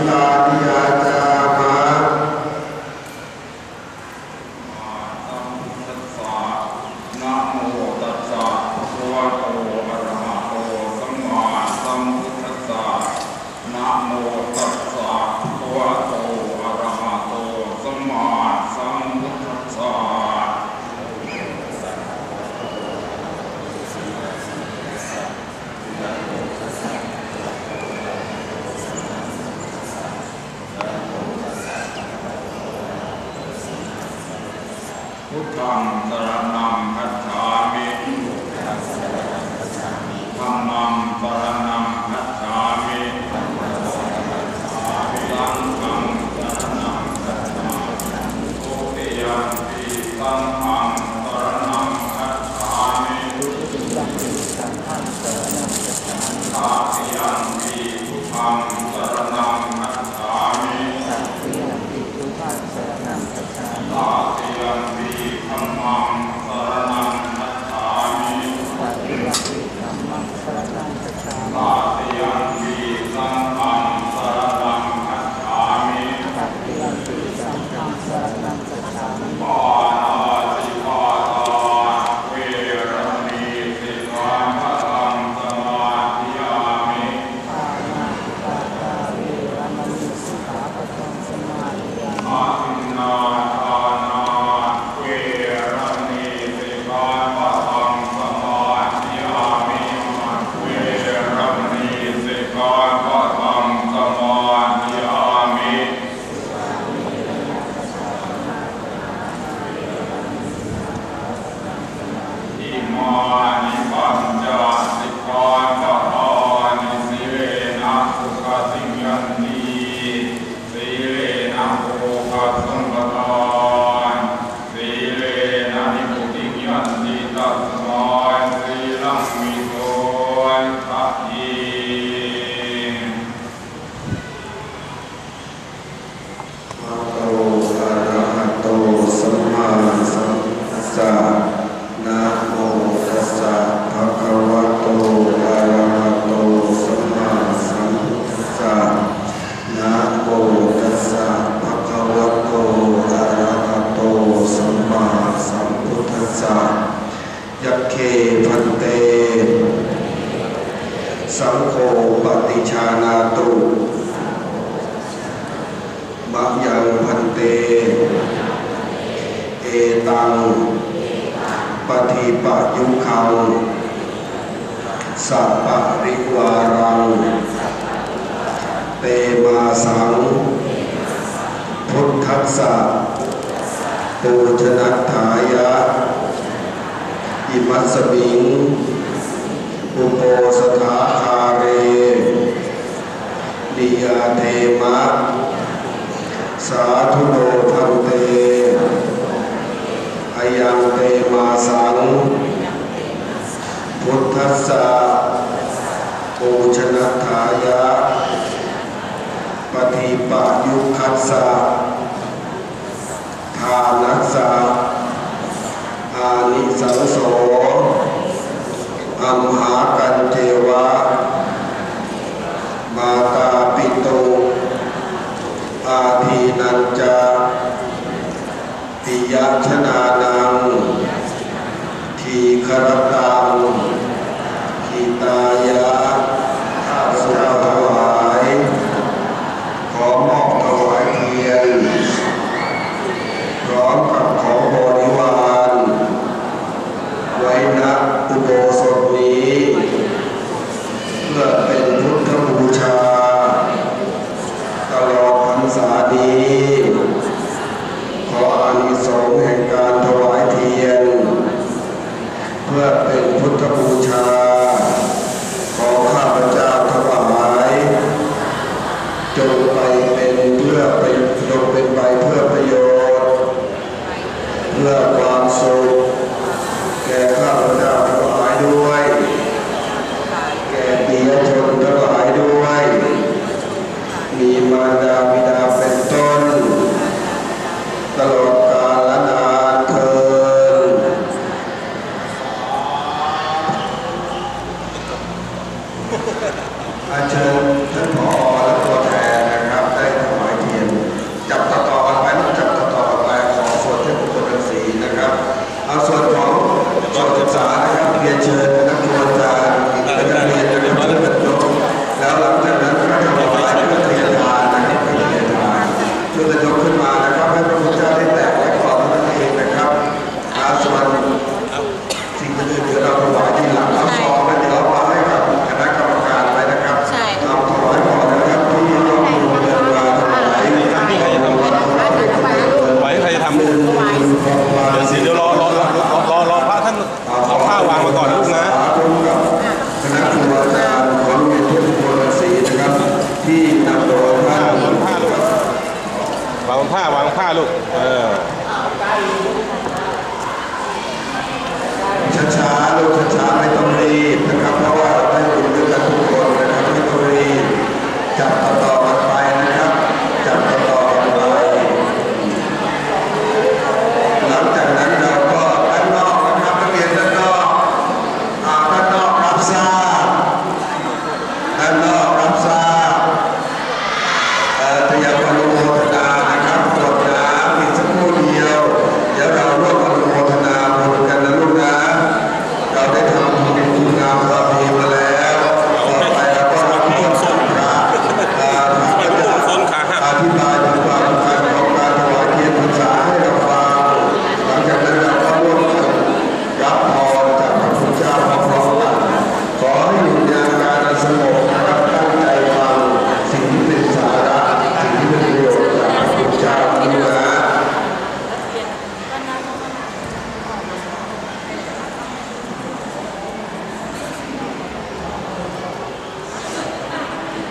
Santa Om Saranam มักยังพันเต เอตังปฏิปยุคังสัพปริวารัง เตมาสัง พุทธัสสะปูชนัตถายะ อิมัสมิง อุโปสถาคาเรนิยาเทมะ สาธุโนทันเตอยังเตมาสัง พุทธัสสะปูชนะทายะ ปฏิปายุคัสสะทานัสสะอานิสังโสอัมหากันเทวา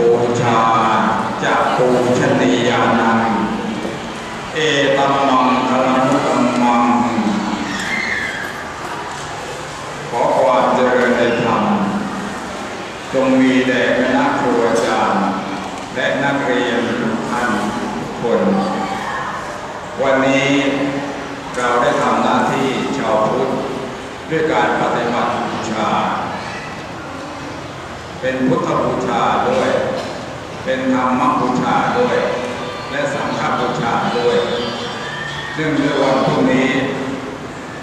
บูชาจะปูชนียานัง เอตัมมังธรรมุตัมมัง ขอความเจริญในธรรมจงมีแด่นักครูอาจารย์ และนักเรียนทุกท่านคน วันนี้เราได้ทำหน้าที่ชาวพุทธด้วยการปฏิบัติ เป็นพุทธบูชาด้วย เป็นธรรมบูชาด้วย และสังฆบูชาด้วย ซึ่งเมื่อวันพรุ่งนี้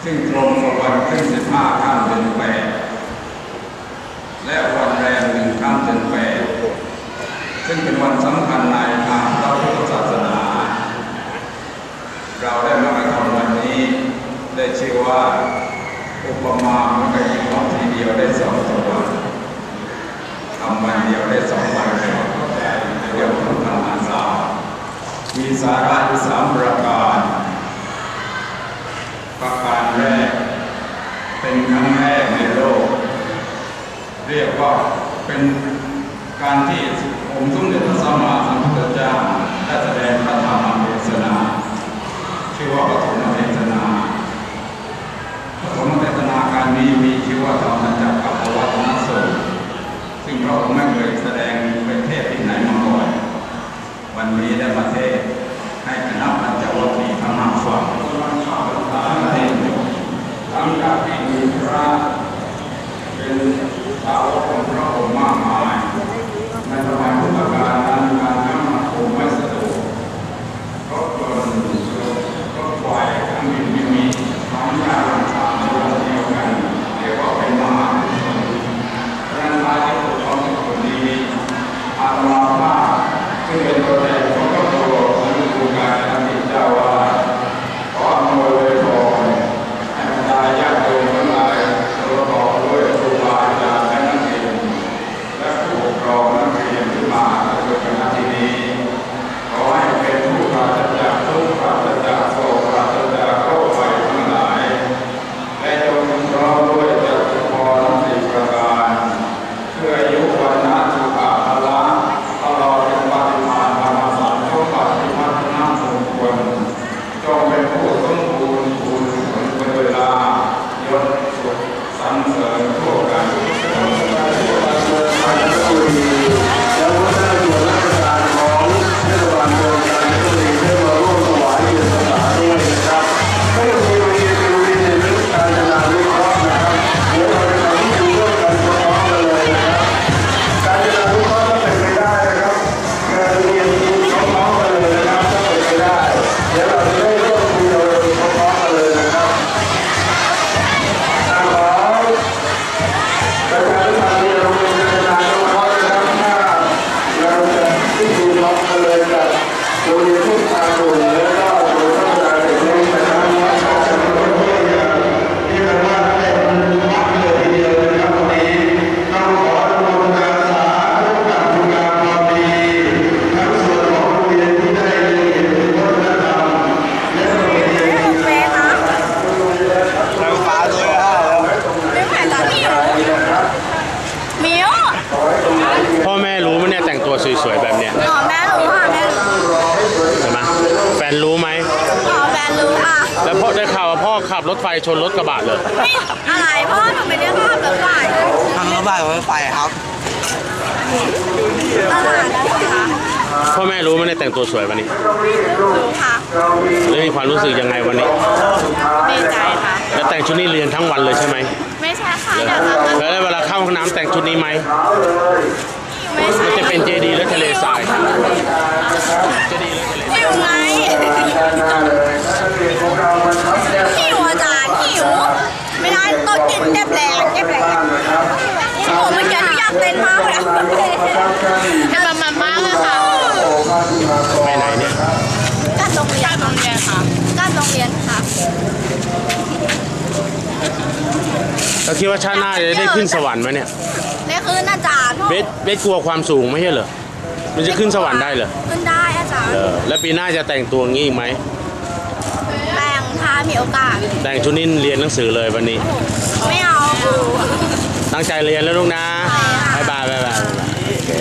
ซึ่งตรงกับวันขึ้นสิบห้าข้ามเดือนแปดและวันแรงหนึ่งข้ามเดือนแปดซึ่งเป็นวันสำคัญในทางพระพุทธศาสนา เราได้มากระทำวันนี้ ได้ชื่อว่า อุปมาเมื่อกี้ของทีเดียวได้สองตัวำวันเดียวได้สองวันเลยเรียกว่าธรรมศาสตร์มีสาระอยู่สามประการ ประการแรก เป็นครั้งแรกในโลก เรียกว่าเป็นการที่ผมค์สมเด็จพระสัมมาสัมพุทธเจ้าได้แสดงพระ ชนรถกระบะเลยนี่อะไรพ่อหนูไม่ได้ขับรถไฟทางรถไฟรถไฟครับตลาดนะคะพ่อแม่รู้ไหมเนี่ยแต่งตัวสวยวันนี้รู้ค่ะแล้วมีความรู้สึกยังไงวันนี้ดีใจค่ะแล้วแต่งชุดนี้เรียนทั้งวันเลยใช่ไหมไม่ใช่ค่ะเดี๋ยวจะมาแล้วเวลาเข้าห้องน้ำแต่งชุดนี้ไหมไม่ใช่มันจะเป็นเจดีย์หรือทะเลทรายเจดีย์หรือทะเลหิวไงหิวอาจารย์หิว ไม่ได้ต้องกิน เจ็บแรงเจ็บแรงโอ้โหเมื่อกี้หนูอยากเต้นมากเลยให้มันมันมากเลยค่ะไปไหนเนี่ยกัดโรงเรียนกัดโรงเรียนค่ะกัดโรงเรียนค่ะเราคิดว่าชาติหน้าจะได้ขึ้นสวรรค์ไหมเนี่ยนี่คืออาจารย์เบสเบสกลัวความสูงไม่ใช่เหรอมันจะขึ้นสวรรค์ได้เหรอขึ้นได้อาจารย์แล้วปีหน้าจะแต่งตัวงี้อีกไหมแต่งถ้ามีโอกาส แต่งชุดนี้เรียนหนังสือเลยวันนี้ ไม่เอา ตั้งใจเรียนแล้วลูกนะใช่ค่ะบ๊ายบายบ๊ายบายบ๊ายบายโอเค